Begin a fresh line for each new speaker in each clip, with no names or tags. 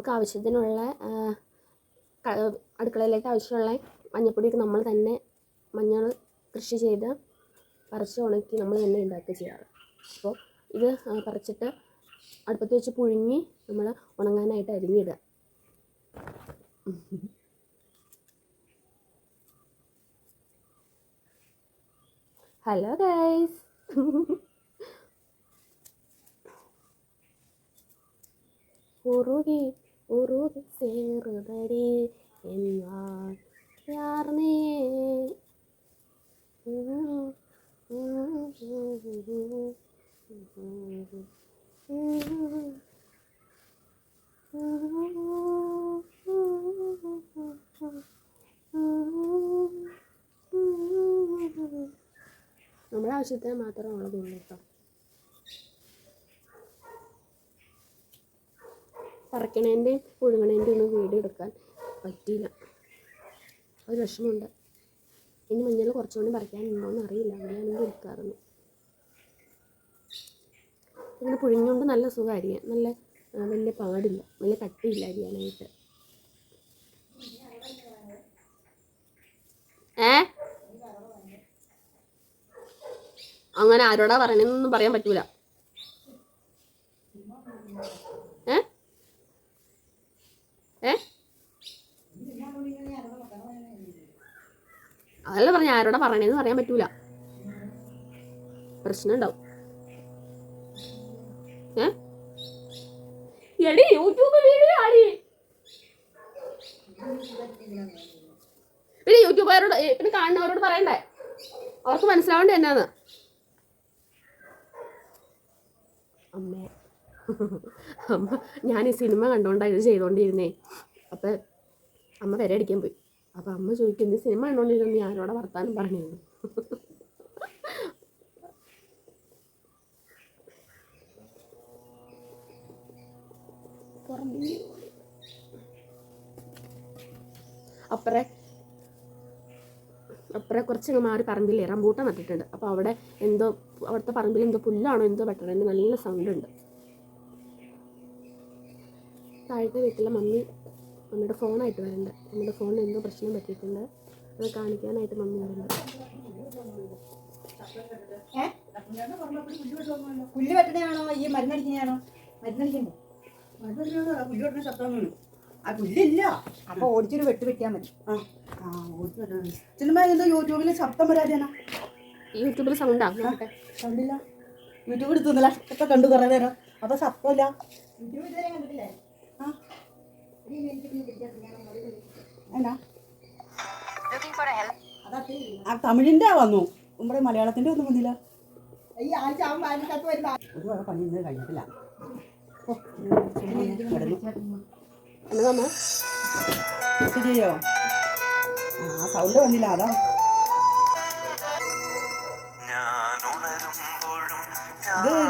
നമുക്ക് ആവശ്യത്തിനുള്ള അടുക്കളയിലേക്ക് ആവശ്യമുള്ള മഞ്ഞപ്പൊടിയൊക്കെ നമ്മൾ തന്നെ മഞ്ഞൾ കൃഷി ചെയ്ത് പറിച്ച് ഉണക്കി നമ്മൾ തന്നെ ഉണ്ടാക്കുക ചെയ്യാറ്. അപ്പോൾ ഇത് പറിച്ചിട്ട് അടുപ്പത്ത് വെച്ച് പുഴുങ്ങി നമ്മൾ ഉണങ്ങാനായിട്ട് അരിഞ്ഞിടുക. Hello guys. ഉറുകി ഉറുകി ചേറുതടി എന്നാൽ യാർന്നേ. ആവശ്യത്തിന് മാത്രമേ ഉള്ളൂ കേട്ടോ പറിക്കണേന്റെയും പുഴുങ്ങണേന്റെ ഒന്നും വീഡിയോ എടുക്കാൻ പറ്റിയില്ല. ഒരു വിഷമമുണ്ട്. ഇനി മഞ്ഞൾ കുറച്ചുകൂടി പറിക്കാനുണ്ടോയെന്ന് അറിയില്ല അങ്ങനെയാണെങ്കിൽ എടുക്കാറുണ്ട്. ഇങ്ങനെ പുഴുങ്ങുകൊണ്ട് നല്ല സുഖമായിരിക്കും. നല്ല വലിയ പാടില്ല. വലിയ കട്ടിയില്ല അരിയാനായിട്ട്. ഏ? അങ്ങനെ ആരോടാ പറയണെന്നൊന്നും പറയാൻ പറ്റൂല ഏ അതല്ല പറഞ്ഞ ആരോടാ പറയണേന്ന് പറയാൻ പറ്റൂല. പ്രശ്നം ഉണ്ടാവും എടി യൂട്യൂബ് വീഡിയോ പിന്നെ യൂട്യൂബുകാരോട് പിന്നെ കാണുന്നവരോട് പറയണ്ടേ? അവർക്ക് മനസ്സിലാവേണ്ട എന്നാന്ന്. അമ്മേ. അമ്മ ഞാൻ ഈ സിനിമ കണ്ടുകൊണ്ടാണ് ഇത് ചെയ്തുകൊണ്ടിരുന്നേ അപ്പം അമ്മ വരെ അടിക്കാൻ പോയി. അപ്പം അമ്മ ചോദിക്കും നീ സിനിമ കണ്ടുകൊണ്ടിരുന്നു ആരോടെ വർത്താനം പറഞ്ഞിരുന്നു അപ്പറേ അപ്പുറം കുറച്ചങ്ങ് മാറി പറമ്പിൽ റംബൂട്ടാൻ നട്ടിട്ടുണ്ട്. അപ്പോൾ അവിടെ എന്തോ അവിടുത്തെ പറമ്പിൽ എന്തോ പുല്ലാണോ എന്തോ വെട്ടണതിന് നല്ല സൗണ്ട് ഉണ്ട്. താഴത്തെ വീട്ടിലെ മമ്മി മമ്മിയുടെ ഫോണായിട്ട് വരുന്നുണ്ട്. മമ്മിയുടെ ഫോണിന് എന്തോ പ്രശ്നം പറ്റിയിട്ടുണ്ട്. അത് കാണിക്കാനായിട്ട് മമ്മി വരുന്നുണ്ട്.
പുല്ല് വെട്ടണയാണോ ഈ മരുന്നടിക്കുന്നതാണോ മരുന്നടിക്കണ്ടേ
മരുന്നടിക്കുന്നത് പുല്ല് വെട്ടുന്ന ശബ്ദം വീണു. ആ പുല്ലില്ല.
അപ്പൊ ഓടിച്ചൊരു വെട്ട് വെട്ടിയാൽ മതി.
ആ ആ ഓടി വെട്ടാണ് സിനിമ എന്തോ യൂട്യൂബിൽ ശബ്ദം വരാതെയാണ്?
യൂട്യൂബിൽ സൗണ്ടാ
കണ്ടില്ല യൂട്യൂബ് എടുത്തുന്നില്ല ഇപ്പൊ കണ്ടു കുറേ നേരം. അപ്പൊ ശബ്ദമില്ല.
യൂട്യൂബ് ഇതുവരെ കണ്ടിട്ടില്ലേ?
ആ തമിഴിന്റെ വന്നു. നമ്മുടെ മലയാളത്തിന്റെ ഒന്നും വന്നില്ല. ഒരു വേറെ പണി ഇന്ന് കഴിഞ്ഞിട്ടില്ല. ശരിയോ? ആ സൗണ്ട് വന്നില്ല അതാ.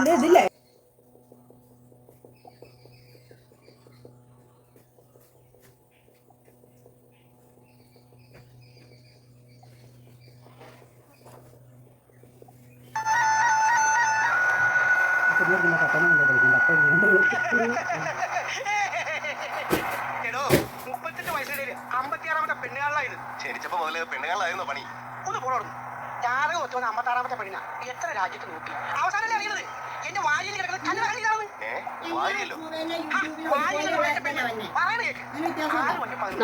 ഇത് ഇതില്ലേ?
എടോ മുപ്പത്തെട്ട് വയസ്സിൽ അമ്പത്തിയാറാമത്തെ പെണ്ണുകാളിലായത്
ക്ഷണിച്ചപ്പോ മുതൽ പെണ്ണുങ്ങളായിരുന്നു പണി.
ഒന്ന് പോണോടുന്നു ജാതകം ഒത്തു വന്ന അമ്പത്താറാമത്തെ പെണ്ണിനാ. എത്ര രാജ്യത്ത് നോക്കി? അവസാനം അറിയുന്നത്? എന്റെ വാരിയിൽ കിടക്കുന്ന കല്യാണ കളിയിലാണ്
ഏ വാരിയല്ലോ
പറയുന്നത്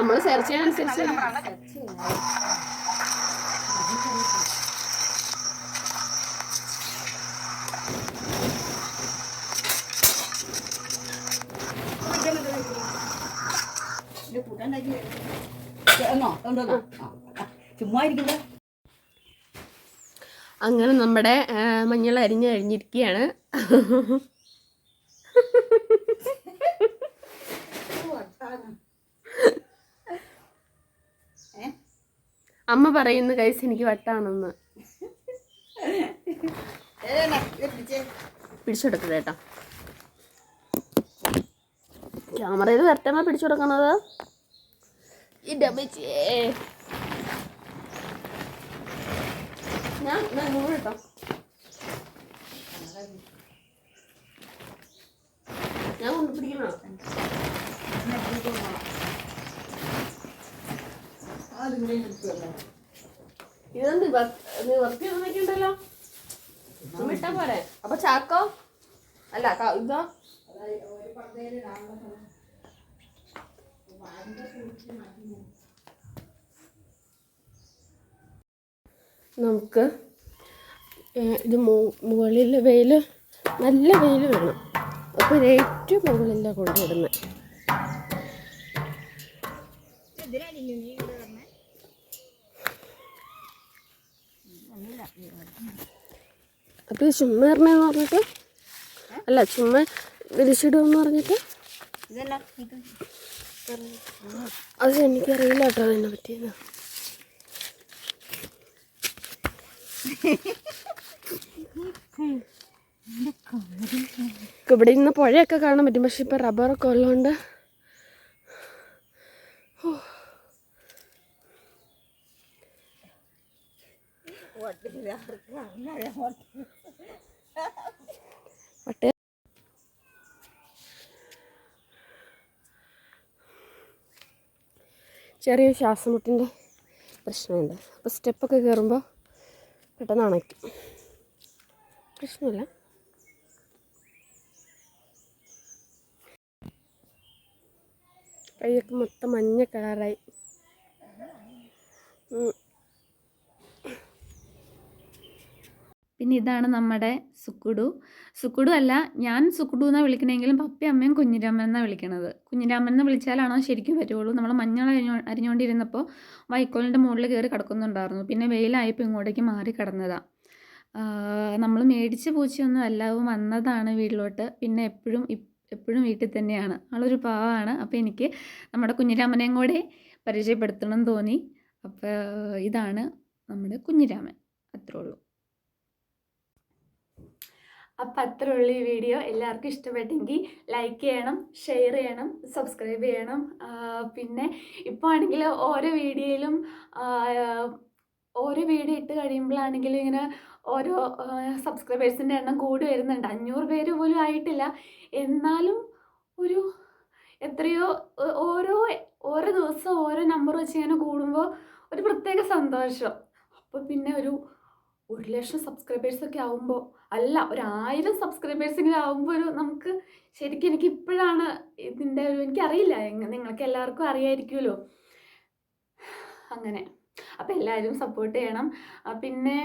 ചുമ്മാ
അങ്ങനെ നമ്മുടെ മഞ്ഞൾ അരിഞ്ഞ് കഴിഞ്ഞിരിക്കുകയാണ് അമ്മ പറയുന്നു കൈസ് എനിക്ക് വട്ടാണെന്ന്. പിടിച്ചെടുത്തത് കേട്ടോ. ക്യാമറയിൽ വരട്ടമ്മ പിടിച്ചു കൊടുക്കുന്നത് ഇന്റെ അമ്മച്ചിയേ ഞാൻ ഞാൻ നൂറ് കേട്ടോ ഞാൻ കൊണ്ട് പിടിക്കണോ ഇതൊന്നും നിവർത്തി നിൽക്കണ്ടല്ലോ ഇട്ടാ പോരെ അപ്പൊ ചാക്കോ അല്ല ഇതോ നമുക്ക് ഇത് മുകളിൽ വെയിൽ നല്ല വെയിൽ വേണം അപ്പോൾ ഏറ്റവും മുകളിലാണ് കൊണ്ടുവിടുന്നത് അത് ചുമ്മാ ഇറങ്ങുമെന്ന് പറഞ്ഞിട്ട്? അല്ല ചുമ്മാ വിരിച്ചിടുമെന്ന് പറഞ്ഞിട്ട്?
ഇതല്ല ഇത്
അത് എനിക്കറിയില്ല കേട്ടോ അതിനെ പറ്റിയെന്ന് ഇവിടെ ഇന്ന് പുഴയൊക്കെ കാണാൻ പറ്റും. പക്ഷെ ഇപ്പം റബ്ബറൊക്കെ ഉള്ളതുകൊണ്ട് വട്ടേ ചെറിയ ശ്വാസമുട്ടിന്റെ പ്രശ്നമുണ്ട്. അപ്പോൾ സ്റ്റെപ്പൊക്കെ കയറുമ്പോൾ പെട്ടെന്ന് അണയ്ക്കും. പ്രശ്നമില്ല. കൈയൊക്കെ മൊത്തം മഞ്ഞ കളറായി
പിന്നെ ഇതാണ് നമ്മുടെ സുക്കുടു. സുക്കുടു അല്ല ഞാൻ സുക്കുടു എന്നാണ് വിളിക്കണമെങ്കിലും പപ്പി അമ്മയും കുഞ്ഞിരാമൻ എന്നാണ് വിളിക്കണത്. കുഞ്ഞിരാമൻ എന്ന് വിളിച്ചാലാണോ ശരിക്കും പറ്റുള്ളൂ നമ്മൾ മഞ്ഞൾ അരിഞ്ഞോ അരിഞ്ഞുകൊണ്ടിരുന്നപ്പോൾ വൈക്കോലിന്റെ മുകളിൽ കയറി കിടക്കുന്നുണ്ടായിരുന്നു. പിന്നെ വെയിലായപ്പോൾ ഇങ്ങോട്ടേക്ക് മാറി കിടന്നതാണ് നമ്മൾ മേടിച്ച പൂച്ചയൊന്നും അല്ല വന്നതാണ് വീട്ടിലോട്ട്. പിന്നെ എപ്പോഴും എപ്പോഴും വീട്ടിൽ തന്നെയാണ്. ആളൊരു പാവമാണ് അപ്പോൾ എനിക്ക് നമ്മുടെ കുഞ്ഞിരാമനെയും കൂടെ പരിചയപ്പെടുത്തണം തോന്നി. അപ്പോൾ ഇതാണ് നമ്മുടെ കുഞ്ഞിരാമൻ. അത്രേ ഉള്ളൂ. അപ്പം ഉള്ളൂ ഈ വീഡിയോ. എല്ലാവർക്കും ഇഷ്ടപ്പെട്ടെങ്കിൽ ലൈക്ക് ചെയ്യണം ഷെയർ ചെയ്യണം സബ്സ്ക്രൈബ് ചെയ്യണം. പിന്നെ ഇപ്പോൾ ആണെങ്കിൽ ഓരോ വീഡിയോയിലും ഓരോ വീഡിയോ ഇട്ട് കഴിയുമ്പോഴാണെങ്കിലും ഇങ്ങനെ ഓരോ സബ്സ്ക്രൈബേഴ്സിന്റെ എണ്ണം കൂടി വരുന്നുണ്ട്. അഞ്ഞൂറ് പേര് പോലും ആയിട്ടില്ല. എന്നാലും ഒരു എത്രയോ ഓരോ ഓരോ ദിവസം ഓരോ നമ്പർ വെച്ച് ഇങ്ങനെ കൂടുമ്പോൾ ഒരു പ്രത്യേക സന്തോഷം. അപ്പോൾ പിന്നെ ഒരു ഒരു ലക്ഷം സബ്സ്ക്രൈബേഴ്സ് ഒക്കെ ആവുമ്പോൾ അല്ല ഒരു ആയിരം സബ്സ്ക്രൈബേഴ്സെങ്കിലും ആവുമ്പോൾ ഒരു നമുക്ക് ശരിക്കും എനിക്ക് ഇപ്പോഴാണ് ഇതിന്റെ ഒരു എനിക്കറിയില്ല നിങ്ങൾക്ക് എല്ലാവർക്കും അറിയായിരിക്കുമല്ലോ. അങ്ങനെ. അപ്പം എല്ലാവരും സപ്പോർട്ട് ചെയ്യണം. പിന്നെ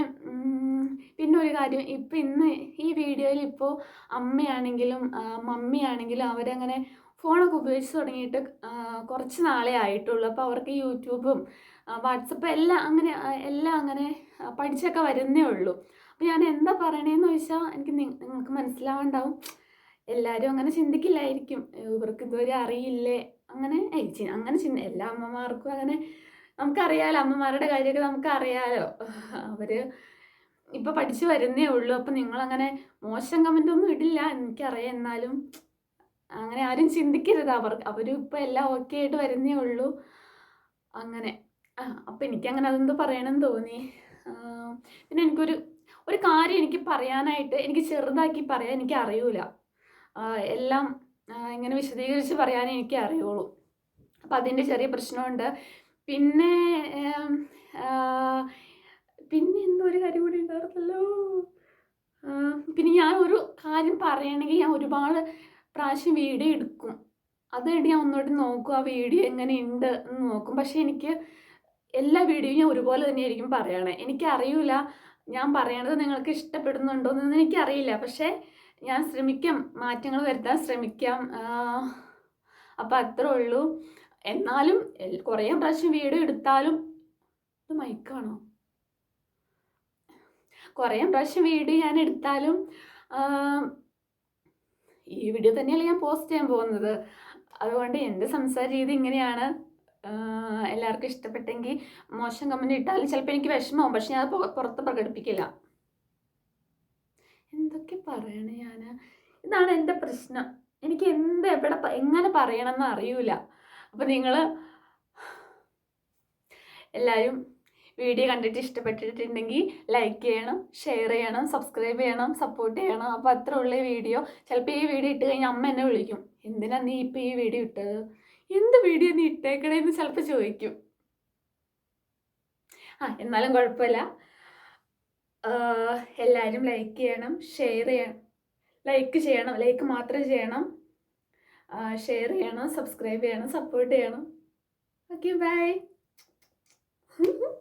പിന്നെ ഒരു കാര്യം ഇപ്പം ഇന്ന് ഈ വീഡിയോയിൽ ഇപ്പോൾ അമ്മയാണെങ്കിലും മമ്മിയാണെങ്കിലും അവരങ്ങനെ ഫോണൊക്കെ ഉപയോഗിച്ച് തുടങ്ങിയിട്ട് കുറച്ച് നാളേ ആയിട്ടുള്ളൂ. അപ്പോൾ അവർക്ക് യൂട്യൂബും വാട്സപ്പ് എല്ലാം അങ്ങനെ എല്ലാം അങ്ങനെ പഠിച്ചൊക്കെ വരുന്നേ ഉള്ളൂ. അപ്പോൾ ഞാൻ എന്താ പറയണേന്ന് ചോദിച്ചാൽ എനിക്ക് നിങ്ങൾക്ക് മനസ്സിലാവുണ്ടാവും. എല്ലാവരും അങ്ങനെ ചിന്തിക്കില്ലായിരിക്കും. ഇവർക്ക് ഇതുവരെ അറിയില്ലേ? അങ്ങനെ അങ്ങനെ ചിന്ത എല്ലാ അമ്മമാർക്കും അങ്ങനെ നമുക്കറിയാലോ അമ്മമാരുടെ കാര്യമൊക്കെ നമുക്കറിയാലോ. അവർ ഇപ്പോൾ പഠിച്ചു വരുന്നേ ഉള്ളൂ. അപ്പം നിങ്ങളങ്ങനെ മോശം കമന്റ് ഒന്നും ഇടില്ല. എനിക്കറിയാം എന്നാലും. അങ്ങനെ ആരും ചിന്തിക്കരുത്. അവർ അവരും എല്ലാം ഓക്കെ ആയിട്ട് വരുന്നേ ഉള്ളൂ. അങ്ങനെ. അപ്പം എനിക്കങ്ങനെ അതെന്തോ പറയണമെന്ന് തോന്നി. പിന്നെ എനിക്കൊരു ഒരു കാര്യം എനിക്ക് പറയാനായിട്ട് എനിക്ക് ചെറുതാക്കി പറയാൻ എനിക്ക് അറിയൂല. എല്ലാം ഇങ്ങനെ വിശദീകരിച്ച് പറയാനേ എനിക്ക് അറിയുള്ളൂ. അപ്പം അതിന്റെ ചെറിയ പ്രശ്നമുണ്ട്. പിന്നെ പിന്നെ എന്തോ ഒരു കാര്യം കൂടി ഉണ്ടായിരുന്നല്ലോ? പിന്നെ ഞാൻ ഒരു കാര്യം പറയണമെങ്കിൽ ഞാൻ ഒരുപാട് പ്രാവശ്യം വീഡിയോ എടുക്കും. അത് കഴിഞ്ഞ് ഞാൻ ഒന്നുകൂടി നോക്കും ആ വീഡിയോ എങ്ങനെയുണ്ട് എന്ന് നോക്കും. പക്ഷെ എനിക്ക് എല്ലാ വീഡിയോയും ഞാൻ ഒരുപോലെ തന്നെയായിരിക്കും പറയണേ. എനിക്കറിയില്ല ഞാൻ പറയണത് നിങ്ങൾക്ക് ഇഷ്ടപ്പെടുന്നുണ്ടോ എന്ന് എനിക്കറിയില്ല. പക്ഷേ ഞാൻ ശ്രമിക്കാം മാറ്റങ്ങൾ വരുത്താൻ ശ്രമിക്കാം. അപ്പം അത്രേ ഉള്ളൂ. എന്നാലും കുറേ പ്രാവശ്യം വീഡിയോ എടുത്താലും ഇത് മൈക്കാണോ കുറേ പ്രാവശ്യം വീഡിയോ ഞാൻ എടുത്താലും ഈ വീഡിയോ തന്നെയല്ല ഞാൻ പോസ്റ്റ് ചെയ്യാൻ പോകുന്നത്. അതുകൊണ്ട് എന്റെ സംസാര രീതി ഇങ്ങനെയാണ്. എല്ലാവർക്കും ഇഷ്ടപ്പെട്ടെങ്കിൽ മോശം കമന്റ് ഇട്ടാൽ ചിലപ്പോൾ എനിക്ക് വിഷമമാവും. പക്ഷെ ഞാൻ പുറത്ത് പ്രകടിപ്പിക്കില്ല. എന്തൊക്കെ പറയണേ ഞാൻ ഇതാണ് എന്റെ പ്രശ്നം. എനിക്ക് എന്ത് എവിടെ എങ്ങനെ പറയണമെന്ന് അറിയൂല. അപ്പോൾ നിങ്ങൾ എല്ലാവരും വീഡിയോ കണ്ടിട്ട് ഇഷ്ടപ്പെട്ടിട്ടുണ്ടെങ്കിൽ ലൈക്ക് ചെയ്യണം ഷെയർ ചെയ്യണം സബ്സ്ക്രൈബ് ചെയ്യണം സപ്പോർട്ട് ചെയ്യണം. അപ്പോൾ അത്ര ഉള്ള വീഡിയോ. ചിലപ്പോൾ ഈ വീഡിയോ ഇട്ട് കഴിഞ്ഞാൽ അമ്മ എന്നെ വിളിക്കും. എന്തിനാ നീ ഇപ്പോൾ ഈ വീഡിയോ ഇട്ടത്? എന്ത് വീഡിയോ നീ ഇട്ടേക്കണേന്ന് ചിലപ്പോൾ ചോദിക്കും. ആ എന്നാലും കുഴപ്പമില്ല. എല്ലാവരും ലൈക്ക് ചെയ്യണം ഷെയർ ചെയ്യണം. ലൈക്ക് ചെയ്യണം ലൈക്ക് മാത്രം ചെയ്യണം. ഷെയർ ചെയ്യണം സബ്സ്ക്രൈബ് ചെയ്യണം സപ്പോർട്ട് ചെയ്യണം. Okay bye